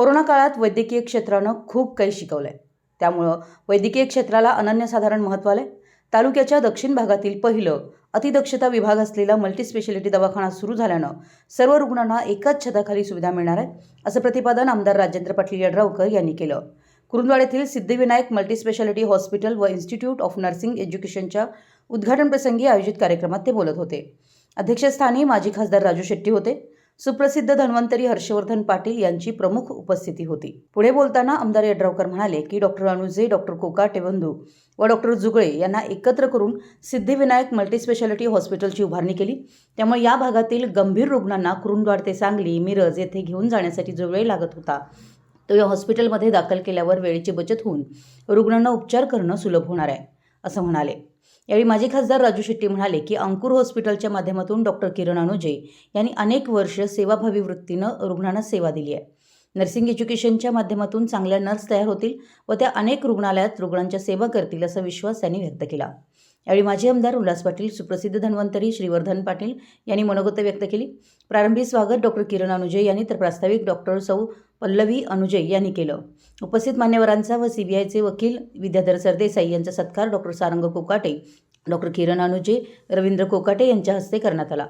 Corona काळात वैद्यकीय क्षेत्रानं खूप काही शिकवलं आहे त्यामुळं वैद्यकीय क्षेत्राला अनन्यसाधारण महत्त्व आलं आहे तालुक्याच्या दक्षिण भागातील पहिलं अतिदक्षता विभाग असलेला मल्टीस्पेशालिटी दवाखाना सुरू झाल्यानं सर्व रुग्णांना एकाच छताखाली सुविधा मिळणार आहे असं प्रतिपादन आमदार राजेंद्र पाटील यड्रावकर यांनी केलं. कुरुंदवाड येथील सिद्धिविनायक मल्टीस्पेशालिटी हॉस्पिटल व इन्स्टिट्यूट ऑफ नर्सिंग एज्युकेशनच्या उद्घाटनप्रसंगी आयोजित कार्यक्रमात ते बोलत होते. अध्यक्षस्थानी माजी खासदार राजू शेट्टी होते. सुप्रसिद्ध धन्वंतरी हर्षवर्धन पाटील यांची प्रमुख उपस्थिती होती. पुढे बोलताना आमदार यड्रावकर म्हणाले की डॉक्टर अनुजे डॉक्टर कोकाटे बंधू व डॉक्टर जुगळे यांना एकत्र करून सिद्धिविनायक मल्टीस्पेशालिटी हॉस्पिटलची उभारणी केली. त्यामुळे या भागातील गंभीर रुग्णांना कुरुंदवाड ते सांगली मिरज येथे घेऊन जाण्यासाठी जो वेळ लागत होता तो या हॉस्पिटलमध्ये दाखल केल्यावर वेळेची बचत होऊन रुग्णांना उपचार करणं सुलभ होणार आहे असं म्हणाले. यावेळी माजी खासदार राजू शेट्टी म्हणाले की अंकुर हॉस्पिटलच्या माध्यमातून डॉक्टर किरण अनुजे यांनी अनेक वर्ष सेवाभावी वृत्तीनं रुग्णांना सेवा दिली आहे. नर्सिंग एज्युकेशनच्या माध्यमातून चांगल्या नर्स तयार होतील व त्या अनेक रुग्णालयात रुग्णांच्या सेवा करतील असा विश्वास त्यांनी व्यक्त केला. यावेळी माजी आमदार उल्हास पाटील सुप्रसिद्ध धन्वंतरी श्रीवर्धन पाटील यांनी मनोगत व्यक्त केली. प्रारंभी स्वागत डॉक्टर किरण अनुजय यांनी तर प्रास्ताविक डॉक्टर सौ पल्लवी अनुजे यांनी केलं. उपस्थित मान्यवरांचा व सीबीआयचे वकील विद्याधर सरदेसाई यांचा सत्कार डॉक्टर सारंग कोकाटे डॉक्टर किरण अनुजे रवींद्र कोकाटे यांच्या हस्ते करण्यात आला.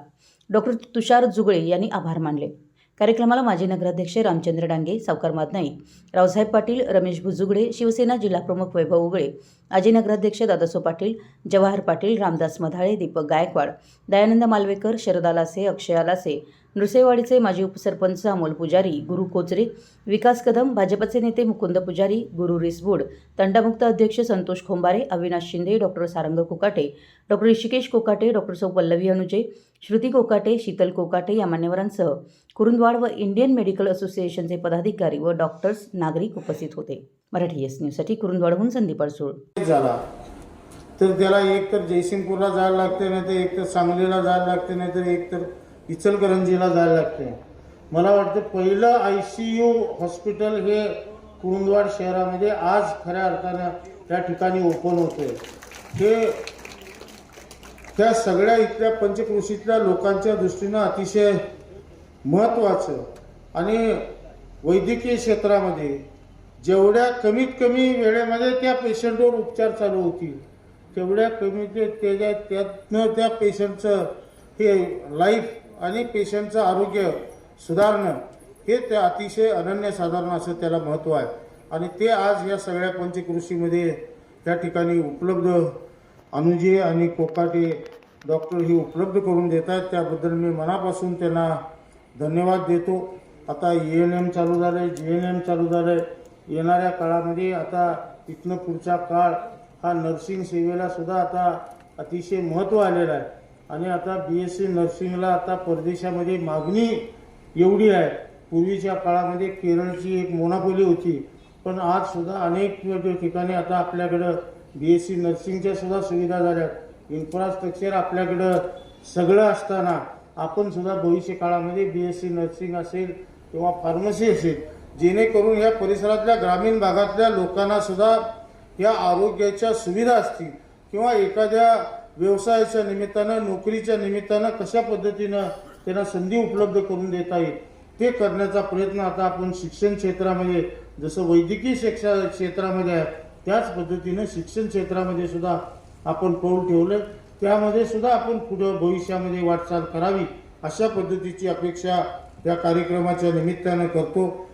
डॉक्टर तुषार जुगळे यांनी आभार मानले. कार्यक्रमाला माजी नगराध्यक्ष रामचंद्र डांगे सावकार मादनाई रावसाहेब पाटील रमेश भुजुगडे शिवसेना जिल्हाप्रमुख वैभव उगळे माजी नगराध्यक्ष दादासो पाटील जवाहर पाटील रामदास मधाळे दीपक गायकवाड दयानंद मालवेकर शरदा लासे अक्षया लासे नृसेवाडीचे माजी उपसरपंच अमोल पुजारी गुरु कोचरे विकास कदम भाजपचे नेते मुकुंद पुजारी गुरु रिसबूड तंटामुक्त अध्यक्ष Santosh Khombare Avinash Shinde doctor Sarang Kokate doctor Rishikesh Kokate doctor सौ पल्लवी अनुजे श्रुती कोकाटे शीतल कोकाटे या मान्यवरांसह कुरुंदवाड व इंडियन मेडिकल असोसिएशनचे पदाधिकारी व डॉक्टर्स नागरिक उपस्थित होते. मराठी एस न्यूजसाठी कुरुंदवाडहून संदीप अडसूळ. झाला. तर त्याला एक तर जयसिंगपूरला जायला लागते नाही तर एक तर सांगलीला जायला लागते नाही तर एक तर इचलकरंजीला जायला लागते. मला वाटतं पहिलं आय सी यू हॉस्पिटल हे कुरुंदवाड शहरामध्ये आज खऱ्या अर्थानं त्या ठिकाणी ओपन होते हे त्या सगळ्या इथल्या पंचकृषीतल्या लोकांच्या दृष्टीनं अतिशय महत्त्वाचं आणि वैद्यकीय क्षेत्रामध्ये जेवढ्या कमीत कमी वेळेमध्ये त्या पेशंटवर उपचार चालू होतील तेवढ्या कमी ते त्याच्या त्यातनं त्या पेशंटचं हे लाईफ आणि पेशंटचं आरोग्य सुधारणं हे ते अतिशय अनन्यसाधारण असं त्याला महत्त्व आहे. आणि ते आज या सगळ्या पंचकृषीमध्ये त्या ठिकाणी उपलब्ध अनुजे आणि कोकाटे डॉक्टर ही उपलब्ध करून देत आहेत त्याबद्दल मी मनापासून त्यांना धन्यवाद देतो. आता ए एन एम चालू झालं आहे जी एन एम चालू झालं आहे येणाऱ्या काळामध्ये आता इथनं पुढचा काळ हा नर्सिंग सेवेला सुद्धा आता अतिशय महत्त्व आलेलं आहे. आणि आता बी एस सी नर्सिंगला आता परदेशामध्ये मागणी एवढी आहे. पूर्वीच्या काळामध्ये केरळची एक मोनापोली होती. पण आज सुद्धा अनेक ठिकाणी आता आपल्याकडं बी एस सी नर्सिंगच्या सुद्धा सुविधा झाल्यात. इन्फ्रास्ट्रक्चर आपल्याकडं सगळं असताना आपण सुद्धा भविष्य काळामध्ये बी एस सी नर्सिंग असेल किंवा फार्मसी असेल जेणेकरून या परिसरातल्या ग्रामीण भागातल्या लोकांना सुद्धा या आरोग्याच्या सुविधा असतील किंवा एखाद्या व्यवसायाच्या निमित्तानं नोकरीच्या निमित्तानं कशा पद्धतीनं त्यांना संधी उपलब्ध करून देता येईल ते करण्याचा प्रयत्न आता आपण शिक्षण क्षेत्रामध्ये जसं वैद्यकीय शिक्षा क्षेत्रामध्ये आहे त्याच पद्धतीनं शिक्षण क्षेत्रामध्ये सुद्धा आपण पाऊल ठेवलं त्यामध्ये सुद्धा आपण पुढं भविष्यामध्ये वाटचाल करावी अशा पद्धतीची अपेक्षा या कार्यक्रमाच्या निमित्तानं करतो.